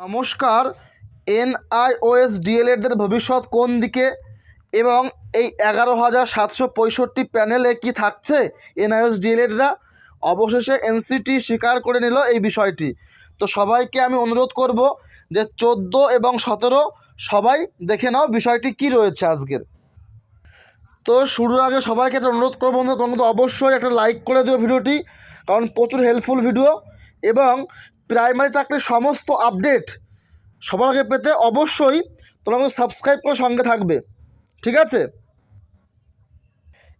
নমস্কার। এনআইওএস ডিএলএডদের ভবিষ্যৎ কোন দিকে? এবং এই এগারো হাজার সাতশো পঁয়ষট্টি প্যানেলে কি থাকছে এনআইওএস ডিএলএডরা অবশেষে এনসিটি স্বীকার করে নিল এই বিষয়টি। তো সবাইকে আমি অনুরোধ করব যে চোদ্দ এবং সতেরো সবাই দেখে নাও বিষয়টি কি রয়েছে আজকের। তো শুরুর আগে সবাইকে একটা অনুরোধ করব কিন্তু অবশ্যই একটা লাইক করে দিও ভিডিওটি, কারণ প্রচুর হেল্পফুল ভিডিও এবং প্রাইমারি চাকরির সমস্ত আপডেট সবার আগে পেতে অবশ্যই তোমরা কিন্তু সাবস্ক্রাইব করে সঙ্গে থাকবে। ঠিক আছে?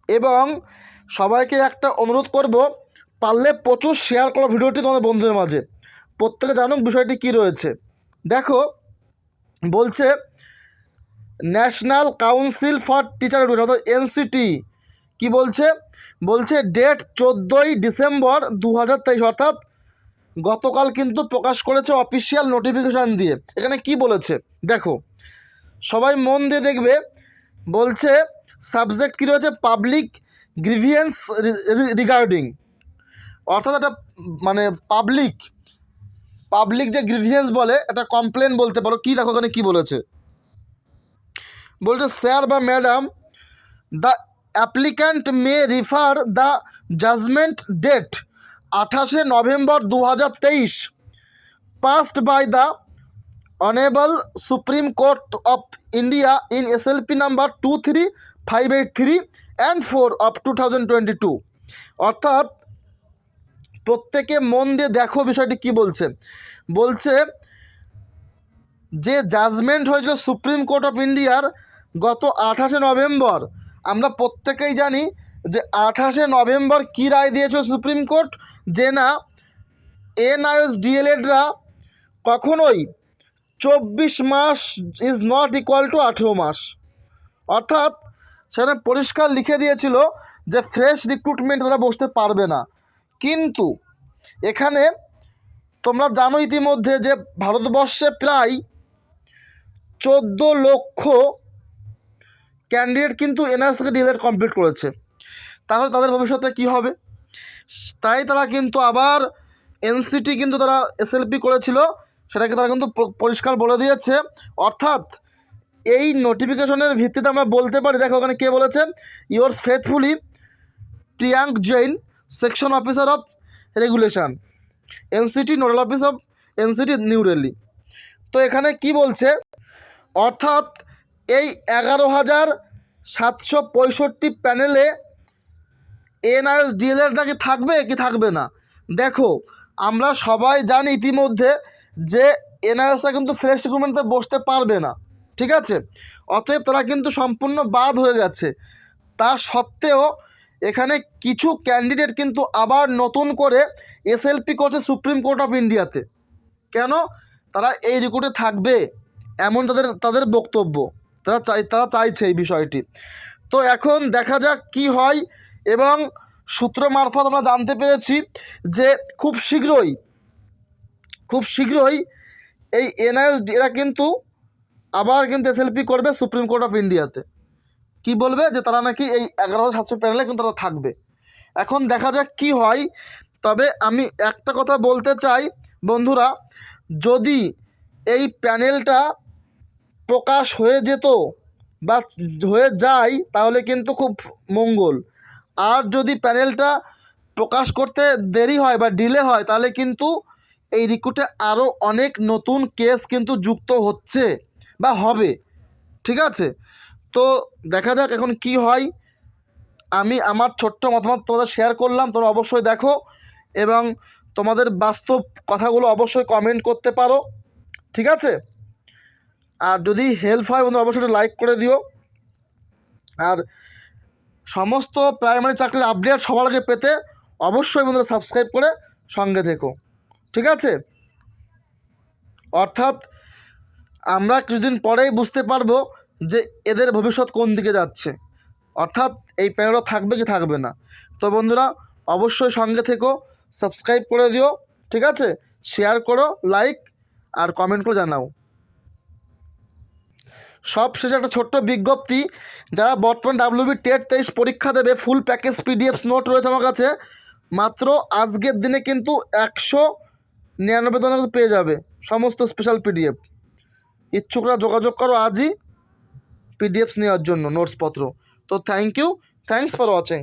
এবং সবাইকে একটা অনুরোধ করব, পারলে প্রচুর শেয়ার করো ভিডিওটি তোমাদের বন্ধুদের মাঝে। প্রত্যেকে জানুক বিষয়টি কি রয়েছে। দেখো, বলছে National Council for Teacher Education অর্থাৎ এনসিটি কী বলছে? বলছে ডেট চোদ্দোই ডিসেম্বর দু হাজার তেইশ, অর্থাৎ গতকাল কিন্তু প্রকাশ করেছে অফিসিয়াল নোটিফিকেশান দিয়ে। এখানে কি বলেছে? দেখো, সবাই মন দিয়ে দেখবে, বলছে সাবজেক্ট কী রয়েছে? পাবলিক গ্রিভিয়েন্স রিগার্ডিং অর্থাৎ একটা মানে পাবলিক পাবলিক যে গ্রিভিয়েন্স বলে, একটা কমপ্লেন বলতে পারো। কী দেখো ওখানে কী বলেছে? বলছে স্যার বা madam the applicant may refer the judgment date আঠাশে নভেম্বর দু হাজার তেইশ passed by the honourable Supreme Court of India in SLP number two three five eight three and four of two thousand twenty two অর্থাৎ, প্রত্যেকে মন দিয়ে দেখো বিষয়টি কি বলছে। বলছে যে জাজমেন্ট হয়েছিল সুপ্রিম কোর্ট অফ ইন্ডিয়ার গত আঠাশে নভেম্বর। আমরা প্রত্যেকেই জানি যে আঠাশে নভেম্বর কী রায় দিয়েছিল সুপ্রিম কোর্ট? যে না, এনআইএস ডিএলএডরা কখনোই চব্বিশ মাস ইজ নট ইকুয়াল টু আঠেরো মাস। অর্থাৎ সেখানে পরিষ্কার লিখে দিয়েছিল যে ফ্রেশ রিক্রুটমেন্ট তারা বসতে পারবে না। কিন্তু এখানে তোমরা জানো ইতিমধ্যে যে ভারতবর্ষে প্রায় চোদ্দ লক্ষ ক্যান্ডিডেট কিন্তু এনআরএস থেকে ডিএলএড কমপ্লিট করেছে। তাহলে তাদের ভবিষ্যতে কী হবে? তাই তারা কিন্তু আবার এনসিটি কিন্তু তারা এসএলপি করেছিল, সেটাকে তারা কিন্তু পরিষ্কার বলে দিয়েছে। অর্থাৎ এই নোটিফিকেশনের ভিত্তিতে আমরা বলতে পারি, দেখো ওখানে কে বলেছে? Yours faithfully Priyank Jain section officer of regulation NCT nodal office of NCT New Delhi তো এখানে কি বলছে? অর্থাৎ এই এগারো হাজার সাতশো পঁয়ষট্টি প্যানেলে এনআইএস ডিএলএডটা কি থাকবে কি থাকবে না? দেখো, আমরা সবাই জানি ইতিমধ্যে যে এনআরএসটা কিন্তু ফ্রেশ রিক্রুটমেন্টে বসতে পারবে না, ঠিক আছে? অতএব তারা কিন্তু সম্পূর্ণ বাদ হয়ে গেছে। তা সত্ত্বেও এখানে কিছু ক্যান্ডিডেট কিন্তু আবার নতুন করে এসএলপি করছে সুপ্রিম কোর্ট অফ ইন্ডিয়াতে কেন? তারা এই রিক্রুটে থাকবে, এমন তাদের তাদের বক্তব্য। তারা চাই, তারা চাইছে এই বিষয়টি। তো এখন দেখা যাক কি হয় এবং সূত্র মারফত আমরা জানতে পেরেছি যে খুব শীঘ্রই খুব শীঘ্রই এই এনআইএসডি এরা কিন্তু আবার কিন্তু এসএলপি করবে সুপ্রিম কোর্ট অফ ইন্ডিয়াতে কি বলবে? যে তারা নাকি এই এগারো হাজার সাতশো প্যানেলে কিন্তু তারা থাকবে। এখন দেখা যাক কি হয়। তবে আমি একটা কথা বলতে চাই, বন্ধুরা, যদি এই প্যানেলটা প্রকাশ হয়ে যেত বা হয়ে যায়, তাহলে কিন্তু খুব মঙ্গল। আর যদি প্যানেলটা প্রকাশ করতে দেরি হয় বা ডিলে হয়, তাহলে কিন্তু এই রিক্রুটে আরও অনেক নতুন কেস কিন্তু যুক্ত হচ্ছে বা হবে। ঠিক আছে? তো দেখা যাক এখন কি হয়। আমি আমার ছোট্ট মতামত তোমাদের শেয়ার করলাম, তোমরা অবশ্যই দেখো এবং তোমাদের বাস্তব কথাগুলো অবশ্যই কমেন্ট করতে পারো। ঠিক আছে? আর যদি হেল্প হয় বন্ধু অবশ্যই লাইক করে দিও। আর সমস্ত প্রাইমারি চাকরির আপডেট সবার আগে পেতে অবশ্যই বন্ধুরা সাবস্ক্রাইব করে সঙ্গে থেকো। ঠিক আছে? অর্থাৎ আমরা কিছুদিন পরেই বুঝতে পারব যে এদের ভবিষ্যৎ কোন দিকে যাচ্ছে। অর্থাৎ এই প্যানেলটা থাকবে কি থাকবে না। তো বন্ধুরা, অবশ্যই সঙ্গে থেকো সাবস্ক্রাইব করে দিও, ঠিক আছে? শেয়ার করো লাইক আর কমেন্ট করে জানাও। সব শেষে একটা ছোট্ট বিজ্ঞপ্তি, যারা বর্তমান ডাব্লিউবি টেট তেইশ পরীক্ষা দেবে ফুল প্যাকেজ পিডিএফ নোট রয়েছে আমার কাছে, মাত্র আজকের দিনে কিন্তু একশো নিরানব্বই কিন্তু পেয়ে যাবে সমস্ত স্পেশাল পিডিএফ ইচ্ছুকরা যোগাযোগ করো আজই পিডিএফস নেওয়ার জন্য নোটসপত্র তো thank you thanks for watching